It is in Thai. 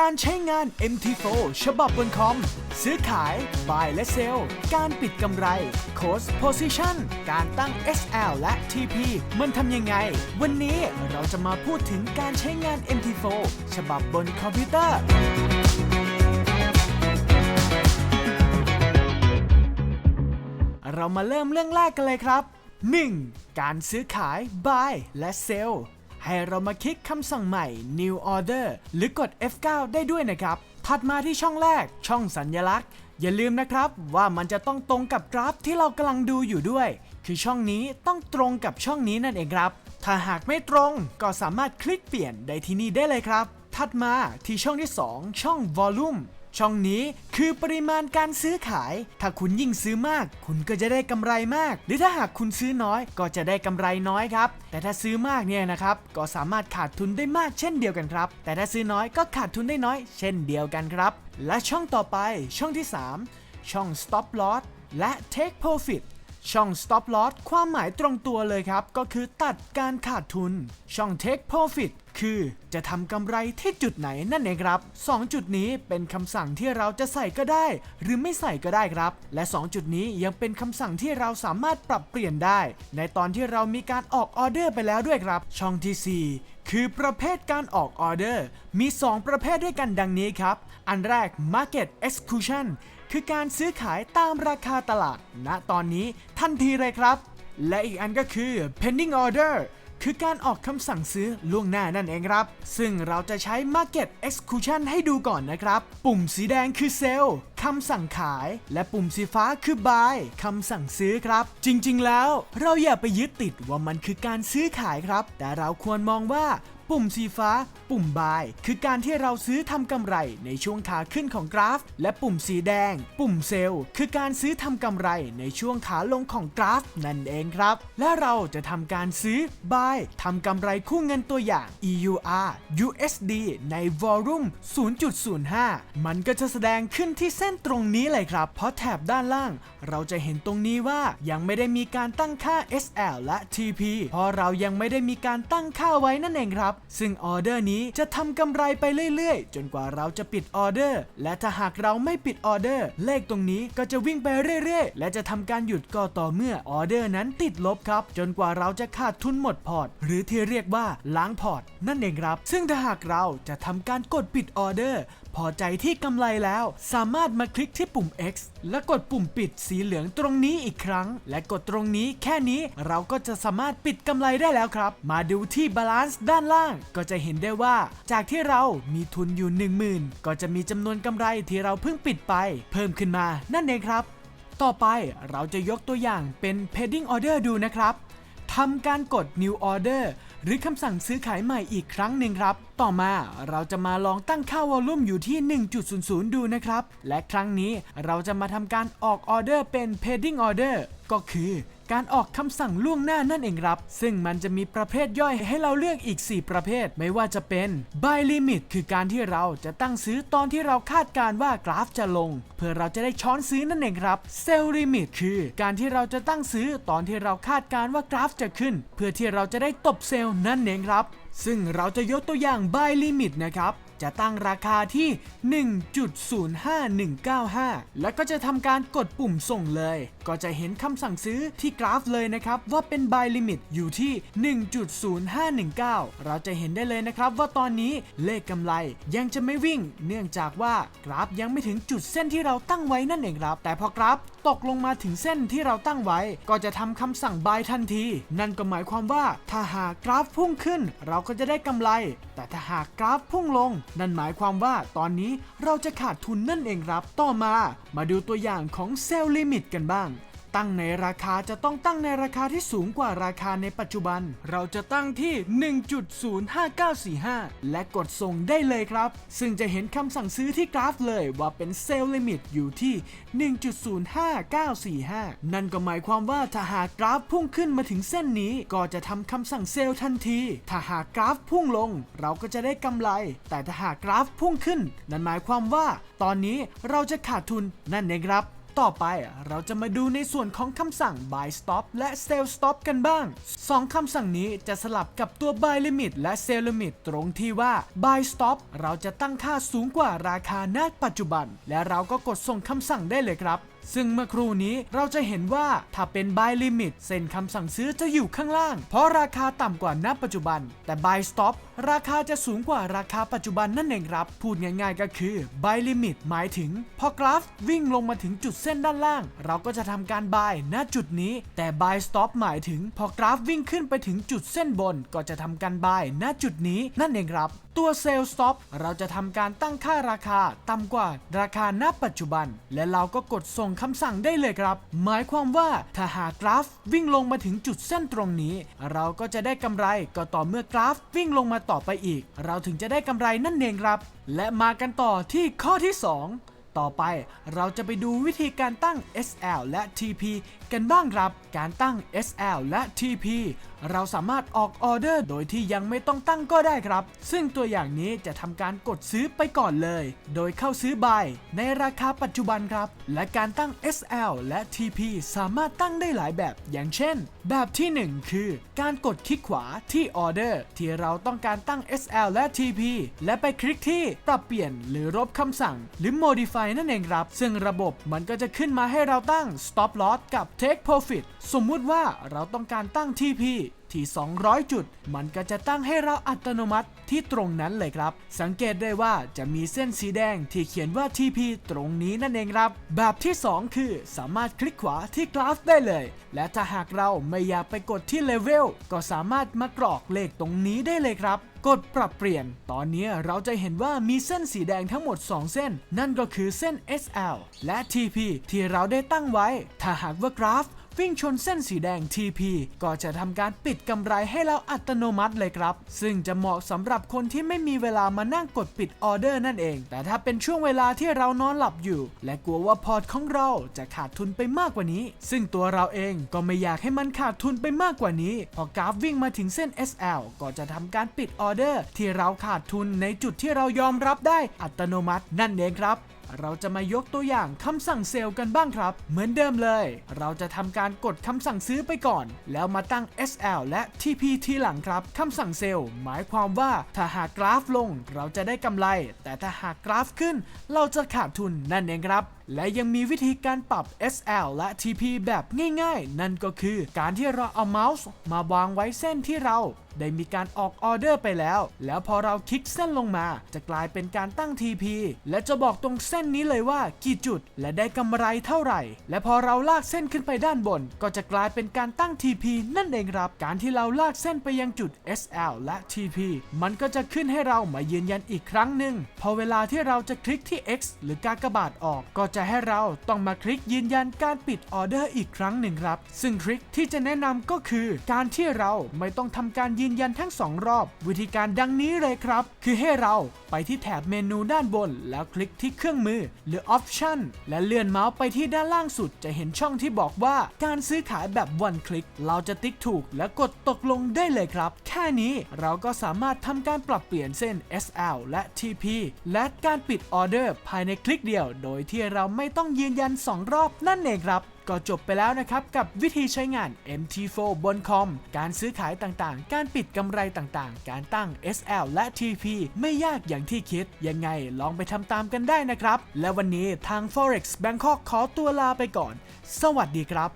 การใช้งาน MT4 ฉบับบนคอม ซื้อขาย buy และ sell การปิดกำไร cost position การตั้ง SL และ TP มันทำยังไง วันนี้เราจะมาพูดถึงการใช้งาน MT4 ฉบับบนคอมพิวเตอร์เรามาเริ่มเรื่องแรกกันเลยครับ 1. การซื้อขาย buy และ sell ให้เรามาคลิกคำสั่งใหม่ new order หรือกด F9 ได้ด้วยนะครับ ถัดมาที่ช่องแรก ช่องสัญลักษณ์ อย่าลืมนะครับว่ามันจะต้องตรงกับกราฟที่เรากำลังดูอยู่ด้วย คือช่องนี้ต้องตรงกับช่องนี้นั่นเองครับ ถ้าหากไม่ตรงก็สามารถคลิกเปลี่ยนได้ที่นี่ได้เลยครับ ถัดมาที่ช่องที่ 2 ช่อง volume ช่องนี้คือปริมาณการซื้อขาย ถ้าคุณยิ่งซื้อมาก คุณก็จะได้กำไรมาก หรือถ้าหากคุณซื้อน้อยก็จะได้กำไรน้อยครับ แต่ถ้าซื้อมากเนี่ยนะครับก็สามารถขาดทุนได้มากเช่นเดียวกันครับ แต่ถ้าซื้อน้อยก็ขาดทุนได้น้อย เช่นเดียวกันครับ และช่องต่อไปช่องที่ 3 ช่อง stop loss และ take profit ช่อง stop loss ความหมายตรงตัวเลยครับ ก็คือตัดการขาดทุน ช่อง take profit คือจะทำกำไรที่จุดไหนนั่นเองครับ 2 จุดนี้เป็นคำสั่งที่เราจะใส่ก็ได้ หรือไม่ใส่ก็ได้ครับ และ 2 จุดนี้ยังเป็นคำสั่งที่เราสามารถปรับเปลี่ยนได้ ในตอนที่เรามีการออกออเดอร์ไปแล้วด้วยครับ ช่องที่ 4 คือประเภทการออกออเดอร์ มี 2 ประเภทด้วยกันดังนี้ครับ อันแรก market execution คือการซื้อขายตามราคาตลาด ณตอนนี้ทันทีเลยครับ และอีกอันก็คือ pending order คือการออกคำสั่งซื้อล่วงหน้านั่นเองครับ ซึ่งเราจะใช้ market execution ให้ดูก่อนนะครับ ปุ่มสีแดงคือ sell คำสั่งขาย และปุ่มสีฟ้าคือ buy คำสั่งซื้อครับ จริงๆ แล้วเราอย่าไปยึดติดว่ามันคือการซื้อขายครับ แต่เราควรมองว่า ปุ่มสีฟ้า ปุ่ม buy คือการที่เราซื้อทำกำไรในช่วงขาขึ้นของกราฟ และปุ่มสีแดง ปุ่มเซลล์คือการซื้อทำกำไรในช่วงขาลงของกราฟ นั่นเองครับ และเราจะทำการซื้อ buy ทำกำไรคู่เงินตัวอย่าง EUR USD ใน volume 0.05 มันก็จะแสดงขึ้นที่เส้นตรงนี้เลยครับ เพราะแถบด้านล่าง เราจะเห็นตรงนี้ว่ายังไม่ได้มีการตั้งค่า SL และ TP เพราะเรายังไม่ได้มีการตั้งค่าไว้นั่นเองครับซึ่งออเดอร์นี้จะทำกำไรไปเรื่อยๆ จนกว่าเราจะปิดออเดอร์ และถ้าหากเราไม่ปิดออเดอร์ เลขตรงนี้ก็จะวิ่งไปเรื่อยๆ และจะทำการหยุดก็ต่อเมื่อออเดอร์นั้นติดลบครับ จนกว่าเราจะขาดทุนหมดพอร์ต หรือที่เรียกว่าล้างพอร์ตนั่นเองครับ ซึ่งถ้าหากเราจะทำการกดปิดออเดอร์ พอใจที่กำไรแล้ว สามารถมาคลิกที่ปุ่ม X และกดปุ่มปิดสีเหลืองตรงนี้อีกครั้ง และกดตรงนี้แค่นี้เราก็จะสามารถปิดกำไรได้แล้วครับ มาดูที่บาลานซ์ด้านล่าง ก็จะเห็นได้ว่า จากที่เรามีทุนอยู่ 10,000 ก็จะมีจำนวนกำไรที่เราเพิ่งปิดไป เพิ่มขึ้นมานั่นเองครับ ต่อไปเราจะยกตัวอย่างเป็น pending order ดูนะครับทำการกด new order หรือคำสั่งซื้อขายใหม่อีกครั้งหนึ่งครับ ต่อมาเราจะมาลองตั้งค่าวอลลุ่มอยู่ที่ 1.00 ดูนะครับ และครั้งนี้เราจะมาทำการออกออเดอร์เป็น pending order ก็คือ การออกคำสั่งล่วงหน้านั่นเองครับ ซึ่งมันจะมีประเภทย่อยให้เราเลือกอีก 4 ประเภท ไม่ว่าจะเป็น buy limit คือการที่เราจะตั้งซื้อตอนที่เราคาดการณ์ว่ากราฟจะลง เพื่อเราจะได้ช้อนซื้อนั่นเองครับ sell limit คือการที่เราจะตั้งซื้อตอนที่เราคาดการณ์ว่ากราฟจะขึ้น เพื่อที่เราจะได้ตบเซลล์นั่นเองครับ ซึ่งเราจะยกตัวอย่าง buy limit นะครับ จะตั้งราคาที่ 1.05195 แล้วก็จะทำการกดปุ่มส่งเลย ก็จะเห็นคำสั่งซื้อที่กราฟเลยนะครับ ว่าเป็น buy limit อยู่ที่ 1.0519 เราจะเห็นได้เลยนะครับว่าตอนนี้เลขกำไรยังจะไม่วิ่ง เนื่องจากว่ากราฟยังไม่ถึงจุดเส้นที่เราตั้งไว้นั่นเองครับ แต่พอกราฟตกลงมาถึงเส้นที่เราตั้งไว้ ก็จะทำคำสั่ง buy ทันที นั่นก็หมายความว่าถ้าหากกราฟพุ่งขึ้น เราก็จะได้กำไร แต่ถ้าหากกราฟพุ่งลงนั่นหมายความว่าตอนนี้เราจะขาดทุนนั่นเองครับ ต่อมามาดูตัวอย่างของเซลล์ลิมิตกันบ้าง ตั้งในราคาจะต้องตั้งในราคาที่สูงกว่าราคาในปัจจุบัน เราจะตั้งที่ 1.05945 และกดส่งได้เลยครับ ซึ่งจะเห็นคำสั่งซื้อที่กราฟเลยว่าเป็นเซลล์ลิมิตอยู่ที่ 1.05945 นั่นก็หมายความว่าถ้าหากกราฟพุ่งขึ้นมาถึงเส้นนี้ก็จะทำคำสั่งเซลล์ทันที ถ้าหากกราฟพุ่งลง เราก็จะได้กำไร แต่ถ้าหากกราฟพุ่งขึ้น นั่นหมายความว่า ตอนนี้เราจะขาดทุนนั่นเองครับ ต่อไปเราจะมาดูในส่วนของคำสั่ง buy stop และ sell stop กันบ้างสองคำสั่งนี้จะสลับกับตัว buy limit และ sell limit ตรงที่ว่า buy stop เราจะตั้งค่าสูงกว่าราคาณปัจจุบัน และเราก็กดส่งคำสั่งได้เลยครับ ซึ่งเมื่อครู่นี้เราจะเห็นว่าถ้าเป็น buy limit เส้นคำสั่งซื้อจะอยู่ข้างล่าง เพราะราคาต่ำกว่าณปัจจุบัน แต่ buy stop ราคาจะสูงกว่าราคาปัจจุบันนั่นเองครับ พูดง่ายๆก็คือ buy limit หมายถึง พอกราฟวิ่งลงมาถึงจุดเส้นด้านล่าง เราก็จะทำการ buy ณจุดนี้ แต่ buy stop หมายถึง พอกราฟวิ่งขึ้นไปถึงจุดเส้นบน ก็จะทำการ buy ณจุดนี้นั่นเองครับ ตัว sell stop เราจะทำการตั้งค่าราคาต่ำกว่าราคาณปัจจุบัน และเราก็กดส่งคำสั่งได้เลยครับ หมายความว่าถ้าหากกราฟวิ่งลงมาถึงจุดเส้นตรงนี้ เราก็จะได้กำไรก็ต่อเมื่อกราฟวิ่งลงมาต่อไปอีก เราถึงจะได้กำไรนั่นเองครับ และมากันต่อที่ข้อที่ 2 ต่อไปเราจะไปดูวิธีการตั้ง SL และ TP กันบ้างครับ การตั้ง SL และ TP เราสามารถออกออเดอร์โดยที่ยังไม่ต้องตั้งก็ได้ครับ ซึ่งตัวอย่างนี้จะทำการกดซื้อไปก่อนเลย โดยเข้าซื้อบในราคาปัจจุบันครับ และการตั้ง SL และ TP สามารถตั้งได้หลายแบบ อย่างเช่น แบบที่ 1 คือ การกดคลิกขวาที่ออเดอร์ที่เราต้องการตั้ง SL และ TP และไปคลิกที่ปรับเปลี่ยนหรือลบคำสั่งหรือ modify นั่นเองครับ ซึ่งระบบมันก็จะขึ้นมาให้เราตั้ง stop loss กับ take profit สมมุติว่าเราต้องการตั้ง TP ที่ 200 จุด มันก็จะตั้งให้เราอัตโนมัติที่ตรงนั้นเลยครับ สังเกตได้ว่าจะมีเส้นสีแดงที่เขียนว่า TP ตรงนี้นั่นเองครับ แบบที่ 2 คือสามารถคลิกขวาที่กราฟได้เลย และถ้าหากเราไม่อยากไปกดที่เลเวลก็สามารถมากรอกเลขตรงนี้ได้เลยครับ กดปรับเปลี่ยน ตอนนี้เราจะเห็นว่ามีเส้นสีแดงทั้งหมด 2 เส้น นั่นก็คือเส้น SL และ TP ที่เราได้ตั้งไว้ ถ้าหากว่ากราฟ วิ่งชนเส้นสีแดง TP ก็จะทำการปิดกำไรให้เราอัตโนมัติเลยครับ ซึ่งจะเหมาะสำหรับคนที่ไม่มีเวลามานั่งกดปิดออเดอร์นั่นเอง แต่ถ้าเป็นช่วงเวลาที่เรานอนหลับอยู่ และกลัวว่าพอร์ตของเราจะขาดทุนไปมากกว่านี้ ซึ่งตัวเราเองก็ไม่อยากให้มันขาดทุนไปมากกว่านี้ พอกราฟวิ่งมาถึงเส้น SL ก็จะทำการปิดออเดอร์ที่เราขาดทุนในจุดที่เรายอมรับได้อัตโนมัตินั่นเองครับ เราจะมายกตัวอย่างคำสั่งเซลล์กันบ้างครับ เหมือนเดิมเลย เราจะทำการกดคำสั่งซื้อไปก่อน แล้วมาตั้ง SL และ TP ทีหลังครับคำสั่งเซลล์หมายความว่าถ้าหากกราฟลง เราจะได้กำไร แต่ถ้าหากกราฟขึ้น เราจะขาดทุนนั่นเองครับและยังมีวิธีการปรับ SL และ TP แบบง่ายๆ นั่นก็คือการที่เราเอาเมาส์มาวางไว้เส้นที่เรา ได้มีการออกออเดอร์ไปแล้ว แล้วพอเราคลิกเส้นลงมา จะกลายเป็นการตั้ง TP และจะบอกตรงเส้นนี้เลยว่ากี่จุดและได้กำไรเท่าไหร่ และพอเราลากเส้นขึ้นไปด้านบน ก็จะกลายเป็นการตั้ง TP นั่นเองครับ การที่เราลากเส้นไปยังจุด SL และ TP มันก็จะขึ้นให้เรามายืนยันอีกครั้งหนึ่งพอเวลาที่เราจะคลิกที่ X หรือกากบาทออกก็จะให้เราต้องมาคลิกยืนยันการปิดออเดอร์อีกครั้งหนึ่งครับ ซึ่งทริคที่จะแนะนำก็คือ การที่เราไม่ต้องทำการยืนยันทั้งสองรอบ วิธีการดังนี้เลยครับ คือให้เราไปที่แถบเมนูด้านบน แล้วคลิกที่เครื่องมือหรือ Option และเลื่อนเมาส์ไปที่ด้านล่างสุด จะเห็นช่องที่บอกว่าการซื้อขายแบบ one click เราจะติ๊กถูกและกดตกลงได้เลยครับ แค่นี้เราก็สามารถทำการปรับเปลี่ยนเส้น SL และ TP และการปิดออเดอร์ภายในคลิกเดียว โดยที่เราเราไม่ต้องยืนยัน 2 รอบนั่นเองครับ ก็จบไปแล้วนะครับ กับวิธีใช้งาน MT4 บนคอม การซื้อขายต่างๆ การปิดกำไรต่างๆ การตั้ง SL และ TP ไม่ยากอย่างที่คิด ยังไงลองไปทำตามกันได้นะครับ และวันนี้ทาง Forex Bangkok ขอตัวลาไปก่อน สวัสดีครับ